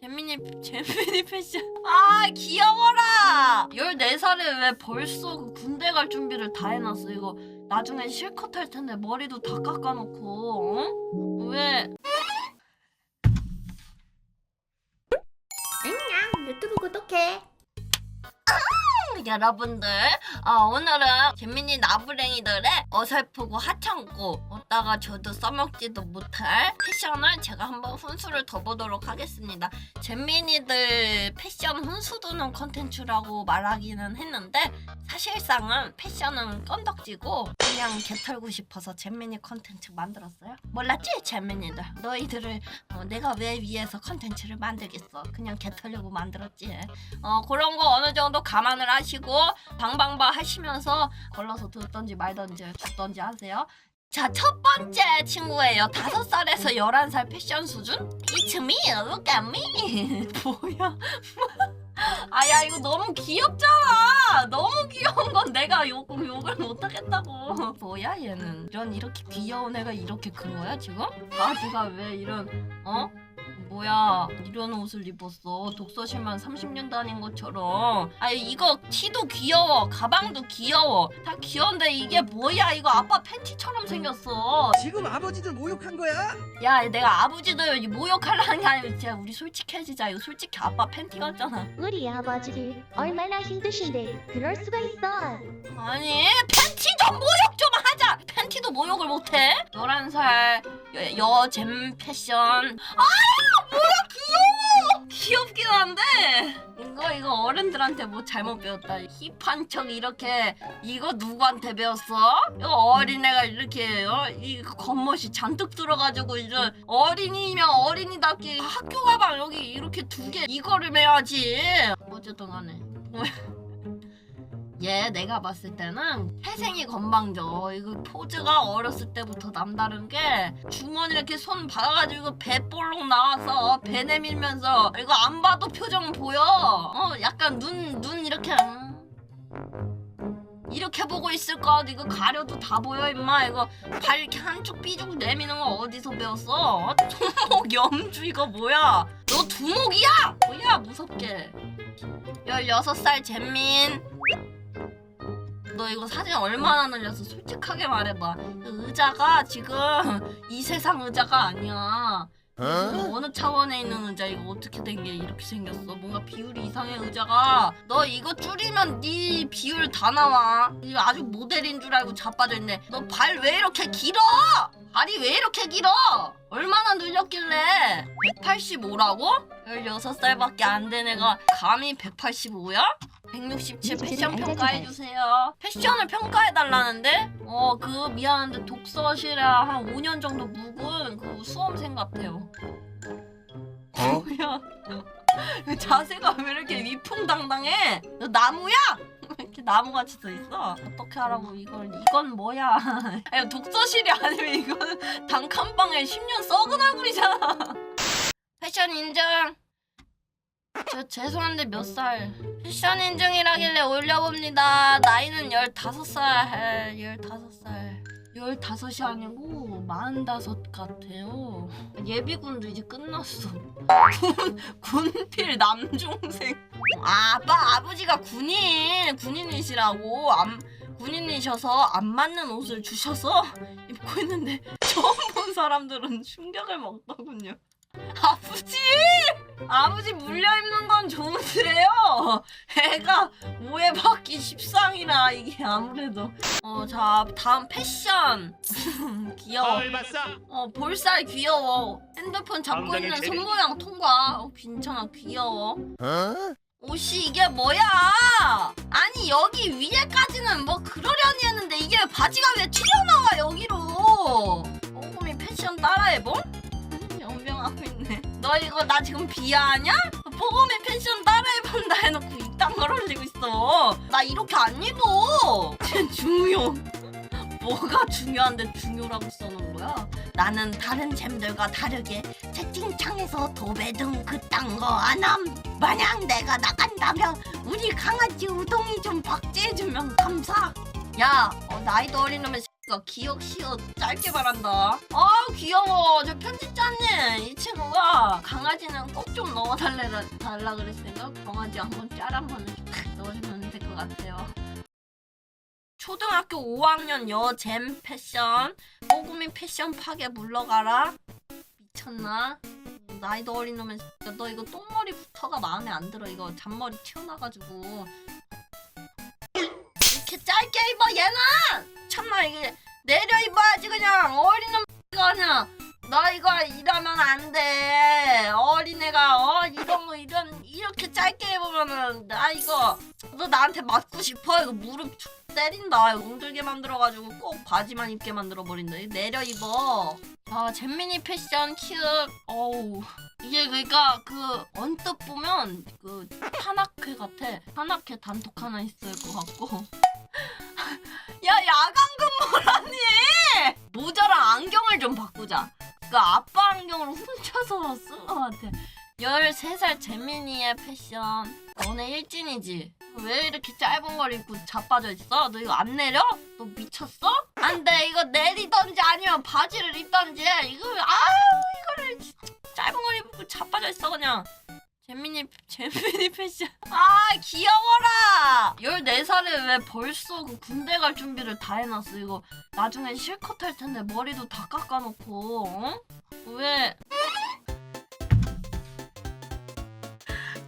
재민이 재민이 패션. 아 귀여워라! 14살에 왜 벌써 그 군대 갈 준비를 다 해놨어? 이거 나중에 실컷 할 텐데 머리도 다 깎아놓고 어? 왜? 안녕 유튜브 구독해? 여러분들 어, 오늘은 재민이 나부랭이들의 어설프고 하찮고 어따가 저도 써먹지도 못할 패션을 제가 한번 훈수를 더 보도록 하겠습니다. 재민이들 패션 훈수두는 컨텐츠라고 말하기는 했는데 사실상은 패션은 건덕지고 그냥 개털고 싶어서 재민이 컨텐츠 만들었어요. 몰랐지 재민이들? 너희들을 어, 내가 왜 위해서 컨텐츠를 만들겠어? 그냥 개털려고 만들었지. 어 그런 거 어느 정도 감안을 하시고 방방바 하시면서 걸러서 듣던지 말던지 듣던지 하세요. 자, 첫 번째 친구예요. 다섯 살에서 열한 살 패션 수준? It's me, look at me. 뭐야? 아 야 이거 너무 귀엽잖아. 너무 귀여운 건 내가 욕, 욕을 못하겠다고. 뭐야 얘는? 이런 이렇게 귀여운 애가 이렇게 큰 거야 지금? 바지가 왜 이런 어? 뭐야 이런 옷을 입었어. 독서실만 30년 다닌 것처럼. 아니 이거 티도 귀여워 가방도 귀여워. 다 귀여운데 이게 뭐야? 이거 아빠 팬티처럼 생겼어. 지금 아버지들 모욕한 거야? 야 내가 아버지들 모욕하려는 게 아니고 진짜 우리 솔직해지자. 이거 솔직히 아빠 팬티 같잖아. 우리 아버지들 얼마나 힘드신데 그럴 수가 있어. 아니 팬티 좀 모욕 좀 하자. 팬티도 모욕을 못해? 11살 여, 여잼 패션. 아 뭐야 귀엽긴 한데 이거 이거 어른들한테 뭐 잘못 배웠다 힙한 척 이렇게 이거 누구한테 배웠어? 이거 어린애가 이렇게 어? 이 겉멋이 잔뜩 들어가지고 이제 어린이면 어린이답게 학교 가방 여기 이렇게 두 개 이거를 매야지 어쨌든 간에 얘 내가 봤을 때는 태생이 건방져. 이거 포즈가 어렸을 때부터 남다른 게 주머니 이렇게 손 박아가지고 배 볼록 나와서 배 내밀면서 이거 안 봐도 표정 보여. 어 약간 눈눈 이렇게 음. 이렇게 보고 있을 거 이거 가려도 다 보여 임마 이거 발 이렇게 한쪽 삐죽 내미는 거 어디서 배웠어? 두목 염주 이거 뭐야? 너 두목이야? 뭐야 무섭게 16살 잼민 너 이거 사진 얼마나 늘렸어? 솔직하게 말해봐. 그 의자가 지금 이 세상 의자가 아니야. 이거 어느 차원에 있는 의자 이거 어떻게 된 게 이렇게 생겼어? 뭔가 비율이 이상해 의자가. 너 이거 줄이면 네 비율 다 나와. 이거 아주 모델인 줄 알고 자빠져 있네. 너 발 왜 이렇게 길어? 발이 왜 이렇게 길어? 얼마나 늘렸길래? 185라고? 16살밖에 안 된 애가 감히 185야? 167 패션 평가해주세요. 패션을 평가해달라는데? 어, 그 미안한데 독서실에 한 5년 정도 묵은 그 수험생 같아요. 어? 뭐야? 그 자세가 왜 이렇게 위풍당당해? 너 나무야? 왜 이렇게 나무같이 써 있어? 어떻게 하라고 이걸 이건 뭐야? 아니 독서실이 아니면 이건 단칸방에 10년 썩은 얼굴이잖아. 패션 인정. 저 죄송한데 몇 살? 패션 인증이라길래 올려봅니다. 나이는 15살. 15살. 15이 아니고 45 같아요. 예비군도 이제 끝났어. 군, 군필 남중생. 아, 아빠 아버지가 군인 군인이시라고 안 군인이셔서 안 맞는 옷을 주셔서 입고 있는데 처음 본 사람들은 충격을 먹더군요. 아버지! 아버지 물려 입는 건 좋은데요. 애가 오해받기 십상이라 이게 아무래도 어 자 다음 패션 귀여워. 어 볼살 귀여워. 핸드폰 잡고 있는 재미. 손모양 통과. 어, 괜찮아 귀여워. 어? 옷이 이게 뭐야? 아니 여기 위에까지는 뭐 그러려니 했는데 이게 바지가 왜 튀어나와 여기로? 꼼꼼히 패션 따라해봄? 너 이거 나 지금 비하하냐? 뽀금이 패션 따라해본다 해놓고 이딴 걸 올리고 있어. 나 이렇게 안 입어. 중요. 뭐가 중요한데 중요라고 써놓은 거야? 나는 다른 잼들과 다르게 채팅창에서 도배 등 그딴 거 안 함. 만약 내가 나간다면 우리 강아지 우동이 좀 박제해주면 감사. 야, 어, 나이도 어린 놈의 그러니까 기억 시옷 짧게 말한다. 아 귀여워. 저 편집자님 이 친구가 강아지는 꼭 좀 넣어달라 달라 그랬으니까 강아지 한번 짤 한번 넣어주면 될 것 같아요. 초등학교 5학년 여잼 패션 뽀구미 패션 파괴 물러가라 미쳤나? 나이도 어린 놈은 진짜 너 이거 똥머리 부터가 마음에 안 들어 이거 잔머리 튀어나가지고 짧게 입어 얘는! 참나 이게 내려 입어야지 그냥 어린 놈가 그냥 너 이거 이러면 안돼. 어린애가 어 이런 거 이런 이렇게 짧게 입으면은 나 이거 너 나한테 맞고 싶어? 이거 무릎 툭 때린다. 이거 웅들게 만들어가지고 꼭 바지만 입게 만들어 버린다. 이거 내려 입어. 아 잼미니 패션 키읔 어우. 이게 그러니까 그 언뜻 보면 그 산악회 같아. 산악회 단톡 하나 있을 것 같고 야 야간 근무라니! 모자랑 안경을 좀 바꾸자. 그 아빠 안경으로 훔쳐서 쓴 것 같아. 13살 재민이의 패션. 너네 일진이지? 왜 이렇게 짧은 걸 입고 자빠져 있어? 너 이거 안 내려? 너 미쳤어? 안 돼. 이거 내리던지 아니면 바지를 입던지. 이거 아유 이거를 짧은 걸 입고 자빠져 있어 그냥 재민이 재민이 패션. 아 귀여워라! 14살에 왜 벌써 그 군대 갈 준비를 다 해놨어? 이거 나중에 실컷 할 텐데 머리도 다 깎아놓고 어? 왜?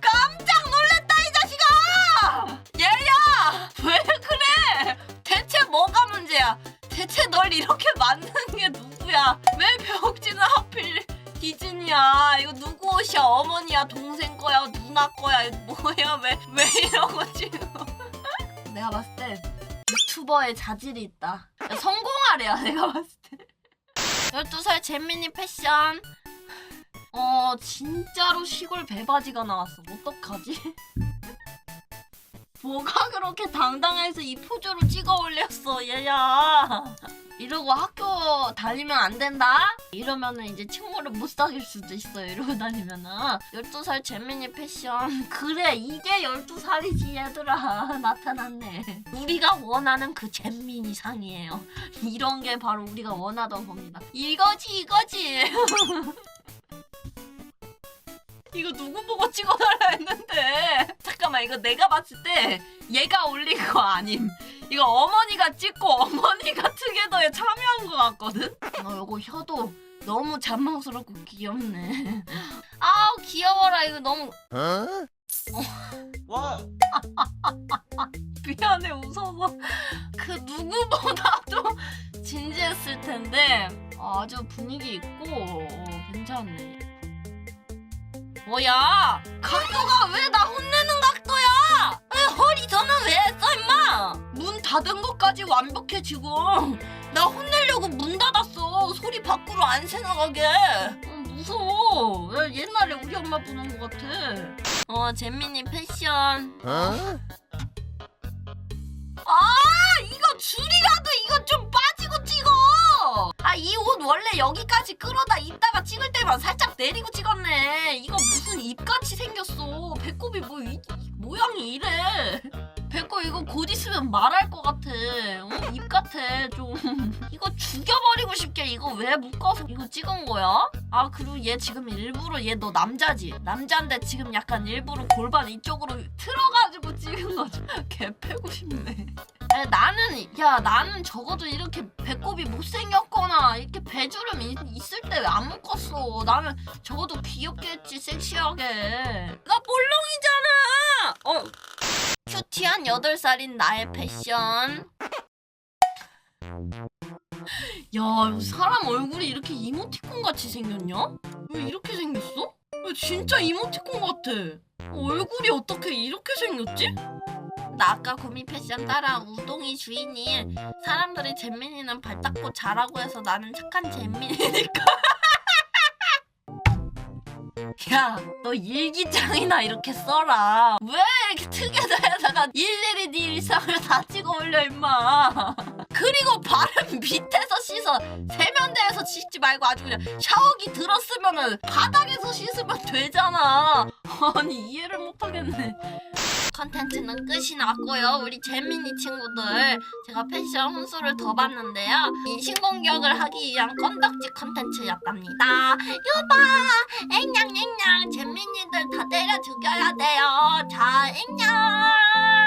깜짝 놀랐다 이 자식아! 얘야! 왜 그래? 대체 뭐가 문제야? 대체 널 이렇게 만드는 게 누구야? 왜 벽지는 하필 디즈니야? 이거 누구 옷이야? 어머니야? 동생 거야? 누나 거야? 뭐야? 왜 왜 이러고 지금 내가 봤을 때 유튜버의 자질이 있다. 야, 성공하래야 내가 봤을 때. 12살 재민이 패션. 어 진짜로 시골 배바지가 나왔어. 어떡하지? 뭐가 그렇게 당당해서 이 포즈로 찍어 올렸어 얘야 이러고 학교 다니면 안 된다? 이러면은 이제 친구를 못 사귈 수도 있어요 이러고 다니면은. 12살 재민이 패션. 그래 이게 12살이지 얘들아. 나타났네. 우리가 원하는 그 재민이 상이에요. 이런 게 바로 우리가 원하던 겁니다. 이거지 이거지 이거 누구 보고 찍어달라 했는데. 잠깐만 이거 내가 봤을 때 얘가 올린 거 아님. 이거 어머니가 찍고 어머니가 투게더에 참여한 거 같거든? 어 요거 혀도 너무 잔망스럽고 귀엽네. 아우 귀여워라. 이거 너무 와. 미안해 웃어서 그 누구보다도 진지했을 텐데 아주 분위기 있고 어, 괜찮네 뭐야? 각도가 왜 나 혼내는 각도야? 왜 허리 저는 왜 했어 임마? 문 닫은 것까지 완벽해 지금. 나 혼내려고 문 닫았어. 소리 밖으로 안 새나가게. 어, 무서워. 야, 옛날에 우리 엄마 보는 것 같아? 어 재민이 패션. 어? 아 원래 여기까지 끌어다 입다가 찍을 때만 살짝 내리고 찍었네. 이거 무슨 입같이 생겼어. 배꼽이 뭐 이, 이 모양이 이래 배꼽 이거 곧 있으면 말할 것 같아. 어? 입 같아 좀. 이거 죽여버리고 싶게 이거 왜 묶어서 이거 찍은 거야? 아 그리고 얘 지금 일부러 얘 너 남자지? 남자인데 지금 약간 일부러 골반 이쪽으로 틀어가지고 찍은 거죠 개 패고 싶네. 야, 나는 야 나는 적어도 이렇게 배꼽이 못생겼거나 이렇게 배주름 이- 있을 때왜안 묶었어? 나는 적어도 귀엽게 했지 섹시하게. 나 볼롱이잖아 어 큐티한 8살인 나의 패션 야 사람 얼굴이 이렇게 이모티콘 같이 생겼냐? 왜 이렇게 생겼어? 왜 진짜 이모티콘 같아 얼굴이 어떻게 이렇게 생겼지? 나 아까 구미 패션 따라 우동이 주인이 사람들이 잼민이는 발 닦고 자라고 해서 나는 착한 잼민이니까 야, 너 일기장이나 이렇게 써라. 왜 이렇게 특이하다에다가 일일이 네 일상을 다 찍어 올려, 임마. 그리고 발은 밑에서 씻어. 세면대에서 씻지 말고 아주 그냥 샤워기 들었으면은 바닥에서 씻으면 되잖아. 아니 이해를 못하겠네. 컨텐츠는 끝이 났고요. 우리 재민이 친구들 제가 패션 훈수를 더 봤는데요. 인신공격을 하기 위한 건덕지 컨텐츠였답니다. 유바 앵냥앵냥 재민이들 다 때려 죽여야 돼요. 자 앵냥.